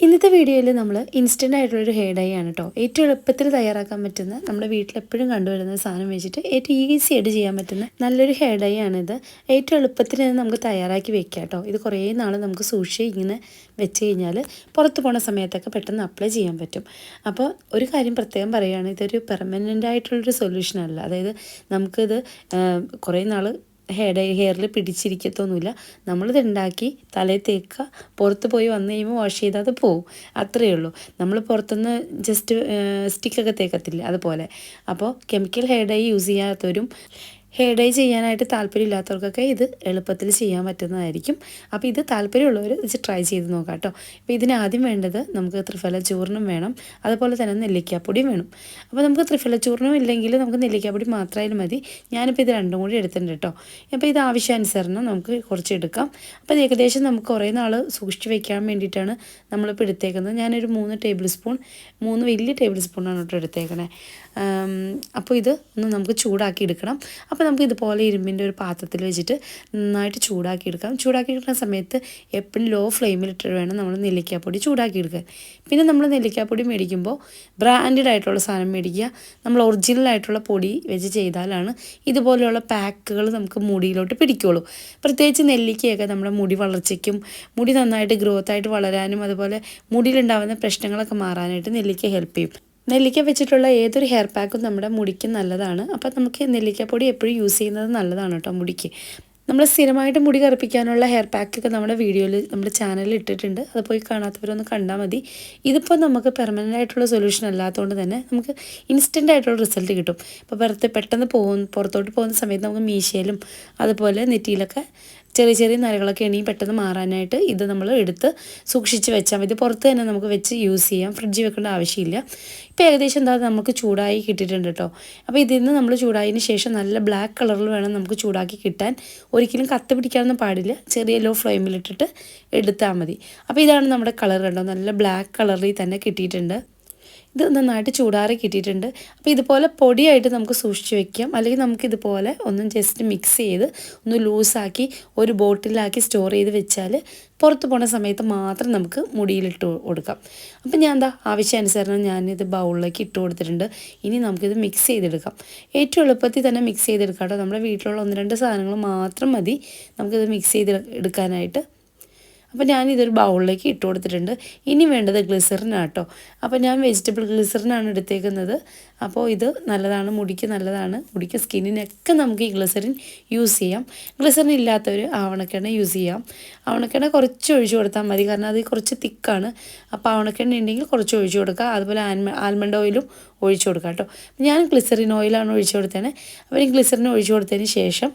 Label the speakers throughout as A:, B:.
A: ഇന്നത്തെ വീഡിയോയിൽ നമ്മൾ ഇൻസ്റ്റന്റ് ആയിട്ടുള്ളൊരു ഹെയർ ഡൈ ആണ് കേട്ടോ ഏറ്റവും എളുപ്പത്തിൽ തയ്യാറാക്കാൻ പറ്റുന്ന നമ്മുടെ വീട്ടിൽ എപ്പോഴും കണ്ടുവരുന്ന സാധനം വെച്ചിട്ട് ഏറ്റവും ഈസി ആയിട്ട് ചെയ്യാൻ പറ്റുന്ന നല്ലൊരു ഹെയർ ഡൈ ആണിത് ഏറ്റവും എളുപ്പത്തിൽ നമുക്ക് തയ്യാറാക്കി വെക്കാം കേട്ടോ ഇത് കുറേ നാൾ നമുക്ക് സൂക്ഷിച്ച് ഇങ്ങനെ വെച്ച് കഴിഞ്ഞാൽ പുറത്ത് പോണ സമയത്തൊക്കെ പെട്ടെന്ന് അപ്ലൈ ചെയ്യാൻ പറ്റും. അപ്പോൾ ഒരു കാര്യം പ്രത്യേകം പറയുകയാണ് ഇതൊരു പെർമനന്റ് ആയിട്ടുള്ളൊരു സൊല്യൂഷൻ അല്ല. അതായത് നമുക്കിത് കുറേ നാൾ ഹെയർ ഹെയറിൽ പിടിച്ചിരിക്കത്തൊന്നുമില്ല. നമ്മളിത് ഉണ്ടാക്കി തലയിൽ തേക്കുക പുറത്ത് പോയി വന്നു കഴിയുമ്പോൾ വാഷ് ചെയ്താൽ അത് പോവും. അത്രയേ ഉള്ളൂ. നമ്മൾ പുറത്തുനിന്ന് ജസ്റ്റ് സ്റ്റിക്കൊക്കെ തേക്കത്തില്ല അതുപോലെ. അപ്പോൾ കെമിക്കൽ ഹെയർ ഡൈ യൂസ് ചെയ്യാത്തവരും ഹെയർ ഡൈ ചെയ്യാനായിട്ട് താല്പര്യമില്ലാത്തവർക്കൊക്കെ ഇത് എളുപ്പത്തിൽ ചെയ്യാൻ പറ്റുന്നതായിരിക്കും. അപ്പോൾ ഇത് താല്പര്യമുള്ളവർ ഇത് ട്രൈ ചെയ്ത് നോക്കാം കേട്ടോ. അപ്പോൾ ഇതിന് ആദ്യം വേണ്ടത് നമുക്ക് ത്രിഫല ചൂർണം വേണം. അതുപോലെ തന്നെ നെല്ലിക്കാപ്പൊടിയും വേണം. അപ്പോൾ നമുക്ക് ത്രിഫല ചൂർണം ഇല്ലെങ്കിൽ നമുക്ക് നെല്ലിക്കാപ്പൊടി മാത്രമായാലും മതി. ഞാനിപ്പോൾ ഇത് രണ്ടും കൂടി എടുത്തിട്ടുണ്ട് കേട്ടോ. അപ്പോൾ ഇത് ആവശ്യാനുസരണം നമുക്ക് കുറച്ച് എടുക്കാം. അപ്പോൾ ഏകദേശം നമുക്ക് കുറേ നാൾ സൂക്ഷിച്ച് വെക്കാൻ വേണ്ടിയിട്ടാണ് നമ്മളിപ്പോൾ എടുത്തേക്കുന്നത്. ഞാനൊരു മൂന്ന് ടേബിൾ സ്പൂൺ മൂന്ന് വലിയ ടേബിൾ സ്പൂണാണ് കേട്ടോ എടുത്തേക്കണേ. അപ്പോൾ ഇത് ഒന്ന് നമുക്ക് ചൂടാക്കി എടുക്കണം. അപ്പോൾ നമുക്ക് ഇതുപോലെ ഇരുമ്പിന്റെ ഒരു പാത്രത്തിൽ വെച്ചിട്ട് നന്നായിട്ട് ചൂടാക്കി എടുക്കാം ചൂടാക്കി എടുക്കുന്ന സമയത്ത് എപ്പോഴും ലോ ഫ്ലെയിമിലിട്ട് വേണം നമ്മൾ നെല്ലിക്കാപ്പൊടി ചൂടാക്കി എടുക്കാൻ പിന്നെ നമ്മൾ നെല്ലിക്കാപ്പൊടി മേടിക്കുമ്പോൾ ബ്രാൻഡഡ് ആയിട്ടുള്ള സാധനം മേടിക്കുക. നമ്മൾ ഒറിജിനൽ ആയിട്ടുള്ള പൊടി വെച്ച് ചെയ്താലാണ് ഇതുപോലെയുള്ള പാക്കുകൾ നമുക്ക് മുടിയിലോട്ട് പിടിക്കുള്ളൂ. പ്രത്യേകിച്ച് നെല്ലിക്കയൊക്കെ നമ്മുടെ മുടി വളർച്ചയ്ക്കും മുടി നന്നായിട്ട് ഗ്രോത്ത് ആയിട്ട് വളരാനും അതുപോലെ മുടിയിലുണ്ടാവുന്ന പ്രശ്നങ്ങളൊക്കെ മാറാനായിട്ട് നെല്ലിക്ക ഹെൽപ്പ് ചെയ്യും. നെല്ലിക്ക വെച്ചിട്ടുള്ള ഏതൊരു ഹെയർ പാക്കും നമ്മുടെ മുടിക്ക് നല്ലതാണ്. അപ്പോൾ നമുക്ക് നെല്ലിക്കപ്പൊടി എപ്പോഴും യൂസ് ചെയ്യുന്നത് നല്ലതാണ് കേട്ടോ മുടിക്ക്. നമ്മൾ സ്ഥിരമായിട്ട് മുടി കറുപ്പിക്കാനുള്ള ഹെയർ പാക്കൊക്കെ നമ്മുടെ വീഡിയോയിൽ നമ്മുടെ ചാനലിൽ ഇട്ടിട്ടുണ്ട്. അത് പോയി കാണാത്തവരൊന്ന് കണ്ടാൽ മതി. ഇതിപ്പോൾ നമുക്ക് പെർമനന്റ് ആയിട്ടുള്ള സൊല്യൂഷൻ അല്ലാത്തതുകൊണ്ട് തന്നെ നമുക്ക് ഇൻസ്റ്റന്റ് ആയിട്ടുള്ള റിസൾട്ട് കിട്ടും. ഇപ്പോൾ വെറുതെ പെട്ടെന്ന് പോകും പുറത്തോട്ട് പോകുന്ന സമയത്ത് നമുക്ക് മീശയിലും അതുപോലെ നെറ്റിയിലൊക്കെ ചെറിയ ചെറിയ നരകളൊക്കെ ഉണ്ടെങ്കിൽ പെട്ടെന്ന് മാറാനായിട്ട് ഇത് നമ്മൾ എടുത്ത് സൂക്ഷിച്ച് വെച്ചാൽ മതി. പുറത്ത് തന്നെ നമുക്ക് വെച്ച് യൂസ് ചെയ്യാം. ഫ്രിഡ്ജിൽ വെക്കേണ്ട ആവശ്യമില്ല. ഇപ്പോൾ ഏകദേശം എന്താ നമുക്ക് ചൂടായി കിട്ടിയിട്ടുണ്ട് കേട്ടോ. അപ്പോൾ ഇതിൽ നിന്ന് നമ്മൾ ചൂടായതിന് ശേഷം നല്ല ബ്ലാക്ക് കളറിൽ വേണം നമുക്ക് ചൂടാക്കി കിട്ടാൻ. ഒരിക്കലും കത്ത് പിടിക്കാനൊന്നും പാടില്ല. ചെറിയ ലോ ഫ്ലെയിമിലിട്ടിട്ട് എടുത്താൽ മതി. അപ്പോൾ ഇതാണ് നമ്മുടെ കളർ കണ്ടോ? നല്ല ബ്ലാക്ക് കളറിൽ തന്നെ കിട്ടിയിട്ടുണ്ട്. ഇത് നന്നായിട്ട് ചൂടാറി കിട്ടിയിട്ടുണ്ട്. അപ്പോൾ ഇതുപോലെ പൊടിയായിട്ട് നമുക്ക് സൂക്ഷിച്ച് വെക്കാം. അല്ലെങ്കിൽ നമുക്ക് ഇതുപോലെ ഒന്ന് ജസ്റ്റ് മിക്സ് ചെയ്ത് ഒന്ന് ലൂസാക്കി ഒരു ബോട്ടിലാക്കി സ്റ്റോർ ചെയ്ത് വെച്ചാൽ പുറത്ത് പോണ സമയത്ത് മാത്രം നമുക്ക് മുടിയിലിട്ട് കൊടുക്കാം. അപ്പം ഞാൻ എന്താ ആവശ്യാനുസരണം ഞാനിത് ബൗളിലേക്ക് ഇട്ട് കൊടുത്തിട്ടുണ്ട്. ഇനി നമുക്കിത് മിക്സ് ചെയ്തെടുക്കാം. ഏറ്റവും എളുപ്പത്തിൽ തന്നെ മിക്സ് ചെയ്തെടുക്കാം കേട്ടോ. നമ്മുടെ വീട്ടിലുള്ള ഒന്ന് രണ്ട് സാധനങ്ങൾ മാത്രം മതി. നമുക്കിത് മിക്സ് ചെയ്ത് എടുക്കാനായിട്ട്. അപ്പോൾ ഞാൻ ഇതൊരു ബൗളിലേക്ക് ഇട്ട് കൊടുത്തിട്ടുണ്ട്. ഇനി വേണ്ടത് ഗ്ലിസറിനാണ് കേട്ടോ അപ്പോൾ ഞാൻ വെജിറ്റബിൾ ഗ്ലിസറിനാണ് എടുത്തേക്കുന്നത്. അപ്പോൾ ഇത് നല്ലതാണ് മുടിക്ക് നല്ലതാണ് മുടിക്ക് സ്കിന്നിനൊക്കെ നമുക്ക് ഈ ഗ്ലിസറിൻ യൂസ് ചെയ്യാം. ഗ്ലിസറിൻ ഇല്ലാത്തവർ ആവണക്കെണ്ണ യൂസ് ചെയ്യാം. ആവണക്കെണ്ണ കുറച്ച് ഒഴിച്ചു കൊടുത്താൽ മതി കാരണം അത് കുറച്ച് തിക്കാണ്. അപ്പോൾ ആവണക്കെണ്ണ ഉണ്ടെങ്കിൽ കുറച്ച് ഒഴിച്ചു കൊടുക്കുക അതുപോലെ ആൽമ ആൽമണ്ട് ഓയിലും ഒഴിച്ചു കൊടുക്കുക കേട്ടോ. ഞാൻ ഗ്ലിസറിൻ ഓയിലാണ് ഒഴിച്ചു കൊടുത്തേനെ. അപ്പോൾ ഈ ഗ്ലിസറിൻ ഒഴിച്ചു കൊടുത്തതിന് ശേഷം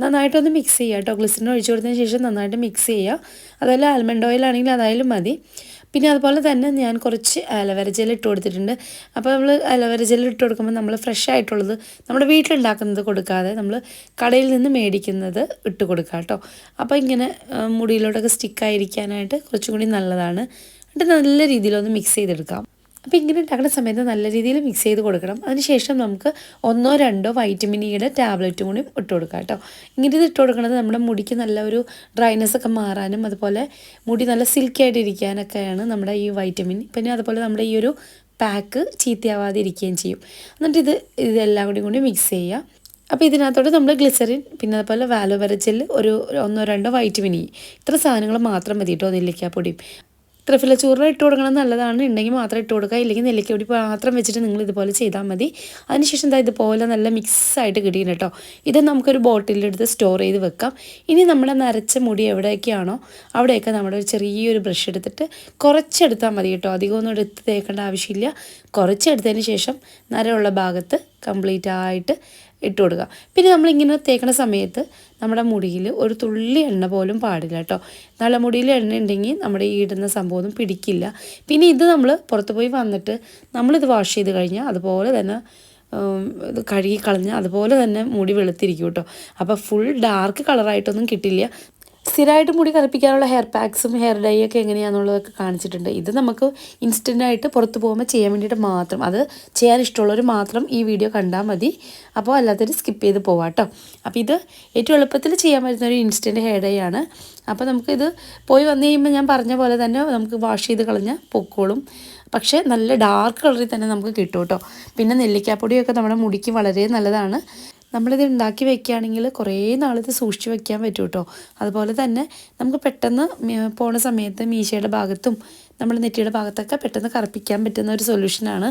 A: നന്നായിട്ടൊന്ന് മിക്സ് ചെയ്യുക കേട്ടോ. ഗ്ലിസറിൻ ഒഴിച്ചു കൊടുത്തതിന് ശേഷം നന്നായിട്ട് മിക്സ് ചെയ്യുക. അതുപോലെ ആൽമണ്ട് ഓയിൽ ആണെങ്കിൽ അതായാലും മതി. പിന്നെ അതുപോലെ തന്നെ ഞാൻ കുറച്ച് അലോവേര ജെൽ ഇട്ട് കൊടുത്തിട്ടുണ്ട്. അപ്പോൾ നമ്മൾ അലോവേര ജെൽ ഇട്ട് കൊടുക്കുമ്പോൾ നമ്മൾ ഫ്രഷ് ആയിട്ടുള്ളത് നമ്മുടെ വീട്ടിലുണ്ടാക്കുന്നത് കൊടുക്കാതെ നമ്മൾ കടയിൽ നിന്ന് മേടിക്കുന്നത് ഇട്ട് കൊടുക്കുക കേട്ടോ. അപ്പോൾ ഇങ്ങനെ മുടിയിലോട്ടൊക്കെ സ്റ്റിക്കായിരിക്കാനായിട്ട് കുറച്ചും കൂടി നല്ലതാണ്. എന്നിട്ട് നല്ല രീതിയിലൊന്ന് മിക്സ് ചെയ്തെടുക്കാം. അപ്പോൾ ഇങ്ങനെ ഉണ്ടാക്കുന്ന സമയത്ത് നല്ല രീതിയിൽ മിക്സ് ചെയ്ത് കൊടുക്കണം. അതിനുശേഷം നമുക്ക് ഒന്നോ രണ്ടോ വൈറ്റമിൻ ഇയുടെ ടാബ്ലറ്റും കൂടി ഇട്ട് കൊടുക്കാം കേട്ടോ. ഇങ്ങനെ ഇത് ഇട്ട് കൊടുക്കുന്നത് നമ്മുടെ മുടിക്ക് നല്ല ഒരു ഡ്രൈനെസ് ഒക്കെ മാറാനും അതുപോലെ മുടി നല്ല സിൽക്കി ആയിട്ട് ഇരിക്കാനൊക്കെയാണ് നമ്മുടെ ഈ വൈറ്റമിൻ പിന്നെ അതുപോലെ നമ്മുടെ ഈ ഒരു പാക്ക് ചീത്തയാവാതെ ഇരിക്കുകയും ചെയ്യും. എന്നിട്ട് ഇത് ഇതെല്ലാം കൂടി കൂടി മിക്സ് ചെയ്യുക അപ്പോൾ ഇതിനകത്തോട്ട് നമ്മൾ ഗ്ലിസറിൻ പിന്നെ അതുപോലെ വാലോവെറ ജെൽ ഒരു ഒന്നോ രണ്ടോ വൈറ്റമിൻ ഇ. ഇത്ര സാധനങ്ങൾ മാത്രം മതി കേട്ടോ നെല്ലിക്കാപ്പൊടിയും. ത്രിഫില ചൂർണം ഇട്ട് കൊടുക്കണം നല്ലതാണ്. ഉണ്ടെങ്കിൽ മാത്രം ഇട്ട് കൊടുക്കുക. ഇല്ലെങ്കിൽ നെല്ലിക്കൊടി മാത്രം വെച്ചിട്ട് നിങ്ങൾ ഇതുപോലെ ചെയ്താൽ മതി. അതിനുശേഷം എന്താ ഇതുപോലെ നല്ല മിക്സ് ആയിട്ട് കിട്ടിയിട്ട് കേട്ടോ ഇത് നമുക്കൊരു ബോട്ടിലെടുത്ത് സ്റ്റോർ ചെയ്ത് വെക്കാം. ഇനി നമ്മുടെ നരച്ച മുടി എവിടെയൊക്കെയാണോ അവിടെയൊക്കെ നമ്മുടെ ഒരു ചെറിയൊരു ബ്രഷ് എടുത്തിട്ട് കുറച്ചെടുത്താൽ മതി കേട്ടോ അധികമൊന്നും എടുത്ത് തേക്കേണ്ട ആവശ്യമില്ല. കുറച്ചെടുത്തതിന് ശേഷം നരമുള്ള ഭാഗത്ത് കംപ്ലീറ്റ് ആയിട്ട് ഇട്ട് കൊടുക്കുക. പിന്നെ നമ്മളിങ്ങനെ തേക്കണ സമയത്ത് നമ്മുടെ മുടിയിൽ ഒരു തുള്ളി എണ്ണ പോലും പാടില്ല കേട്ടോ. നല്ല മുടിയിൽ എണ്ണ ഉണ്ടെങ്കിൽ നമ്മുടെ ഈ ഇടുന്ന സംഭവമൊന്നും പിടിക്കില്ല. പിന്നെ ഇത് നമ്മൾ പുറത്ത് പോയി വന്നിട്ട് നമ്മളിത് വാഷ് ചെയ്ത് കഴിഞ്ഞാൽ അതുപോലെ തന്നെ ഇത് കഴുകി കളഞ്ഞ് അതുപോലെ തന്നെ മുടി വെളുത്തിരിക്കും കേട്ടോ. അപ്പോൾ ഫുൾ ഡാർക്ക് കളറായിട്ടൊന്നും കിട്ടില്ല. സ്ഥിരമായിട്ട് മുടി കറുപ്പിക്കാനുള്ള ഹെയർ പാക്സും ഹെയർ ഡൈ ഒക്കെ എങ്ങനെയാണെന്നുള്ളതൊക്കെ കാണിച്ചിട്ടുണ്ട്. ഇത് നമുക്ക് ഇൻസ്റ്റന്റായിട്ട് പുറത്ത് പോകുമ്പോൾ ചെയ്യാൻ വേണ്ടിയിട്ട് മാത്രം അത് ചെയ്യാൻ ഇഷ്ടമുള്ളവർ മാത്രം ഈ വീഡിയോ കണ്ടാൽ മതി. അപ്പോൾ അല്ലാത്തൊരു സ്കിപ്പ് ചെയ്ത് പോവാം കേട്ടോ അപ്പോൾ ഇത് ഏറ്റവും എളുപ്പത്തിൽ ചെയ്യാൻ പറ്റുന്ന ഒരു ഇൻസ്റ്റന്റ് ഹെയർ ഡൈ ആണ്. അപ്പോൾ നമുക്കിത് പോയി വന്നു കഴിയുമ്പോൾ ഞാൻ പറഞ്ഞ പോലെ തന്നെ നമുക്ക് വാഷ് ചെയ്ത് കളഞ്ഞാൽ പൊക്കോളും. പക്ഷേ നല്ല ഡാർക്ക് കളറിൽ തന്നെ നമുക്ക് കിട്ടും കേട്ടോ പിന്നെ നെല്ലിക്കാപ്പൊടിയൊക്കെ നമ്മുടെ മുടിക്ക് വളരെ നല്ലതാണ്. നമ്മളിത് ഉണ്ടാക്കി വെക്കുകയാണെങ്കിൽ കുറേ നാളിത് സൂക്ഷിച്ച് വെക്കാൻ പറ്റും കേട്ടോ അതുപോലെ തന്നെ നമുക്ക് പെട്ടെന്ന് പോണ സമയത്ത് മീശയുടെ ഭാഗത്തും നമ്മൾ നെറ്റിയുടെ ഭാഗത്തൊക്കെ പെട്ടെന്ന് കറുപ്പിക്കാൻ പറ്റുന്ന ഒരു സൊല്യൂഷനാണ്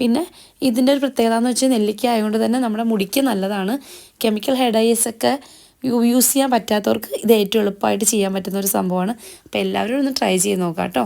A: പിന്നെ ഇതിന്റെ ഒരു പ്രത്യേകത എന്ന് വെച്ചാൽ നെല്ലിക്ക ആയതുകൊണ്ട് തന്നെ നമ്മുടെ മുടിക്ക് നല്ലതാണ്. കെമിക്കൽ ഹെയർ ഡൈസ് ഒക്കെ യൂസ് ചെയ്യാൻ പറ്റാത്തവർക്ക് ഇത് ഏറ്റവും എളുപ്പമായിട്ട് ചെയ്യാൻ പറ്റുന്ന ഒരു സംഭവമാണ്. അപ്പോൾ എല്ലാവരും ഒന്ന് ട്രൈ ചെയ്ത് നോക്കാം കേട്ടോ